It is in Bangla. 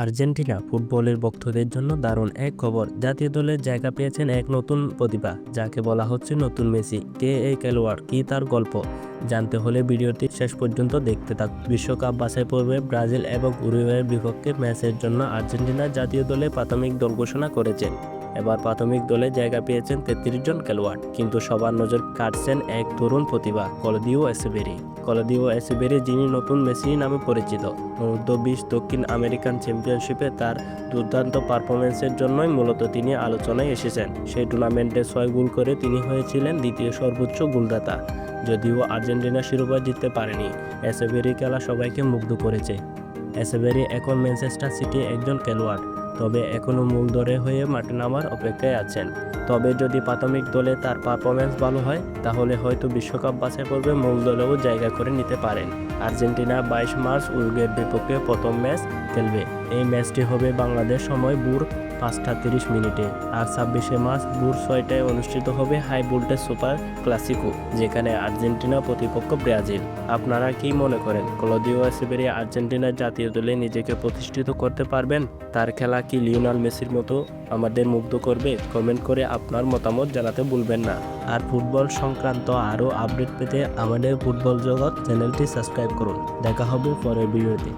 আর্জেন্টিনা ফুটবলের ভক্তদের জন্য দারুণ এক খবর। জাতীয় দলের জায়গা পেয়েছেন এক নতুন প্রতিভা, যাকে বলা হচ্ছে নতুন মেসি। কে এই খেলোয়াড়? কি তার গল্প? জানতে হলে ভিডিওটি শেষ পর্যন্ত দেখতে থাক বিশ্বকাপ বাছাই পর্বে ব্রাজিল এবং উরুগুয়ের বিপক্ষে ম্যাচের জন্য আর্জেন্টিনা জাতীয় দলে প্রাথমিক দল ঘোষণা করেছেন এবার প্রাথমিক দলে জায়গা পেয়েছেন তেত্রিশ জন খেলোয়াড়, কিন্তু সবার নজর কাটছেন এক তরুণ প্রতিভা, কলদিও এসেবেরি কলদিও এসেবেরি যিনি নতুন মেসি নামে পরিচিত। অনূর্ধ্ব বিশ দক্ষিণ আমেরিকান চ্যাম্পিয়নশিপে তার দুর্দান্ত পারফরমেন্সের জন্যই মূলত তিনি আলোচনায় এসেছেন। সেই টুর্নামেন্টে ছয় গোল করে তিনি হয়েছিলেন দ্বিতীয় সর্বোচ্চ গোলদাতা, যদিও আর্জেন্টিনা শিরোপা জিততে পারেনি। এসেবেরি খেলা সবাইকে মুগ্ধ করেছে। এসেবেরি এখন ম্যানচেস্টার সিটি একজন খেলোয়াড়। তবে এখনও মূল দরে হয়ে মাঠে নামার অপেক্ষায় আছেন। তবে যদি প্রাথমিক দলে তার পারফরমেন্স ভালো হয়, তাহলে হয়তো বিশ্বকাপ বাছাই পর্বে মূল দলেও জায়গা করে নিতে পারেন। আর্জেন্টিনা বাইশ মার্চ উরুগুয়ের বিপক্ষে প্রথম ম্যাচ খেলবে। এই ম্যাচটি হবে বাংলাদেশ সময় ভোর পাঁচটা তিরিশ মিনিটে আর ছাব্বিশে মার্চ ভোর ছয়টায় অনুষ্ঠিত হবে হাই ভোল্টেজ সুপার ক্লাসিকো, যেখানে আর্জেন্টিনা প্রতিপক্ষ ব্রাজিল। আপনারা কি মনে করেন, ক্লদিও এসেবেরি আর্জেন্টিনার জাতীয় দলে নিজেকে প্রতিষ্ঠিত করতে পারবেন? তার খেলা কি লিওনাল মেসির মতো আমাদের মুগ্ধ করবে? কমেন্ট করে আপনার মতামত জানাতে ভুলবেন না। আর ফুটবল সংক্রান্ত আরও আপডেট পেতে আমাদের ফুটবল জগৎ চ্যানেলটি সাবস্ক্রাইব করুন। দেখা হবে পরের ভিডিওতে।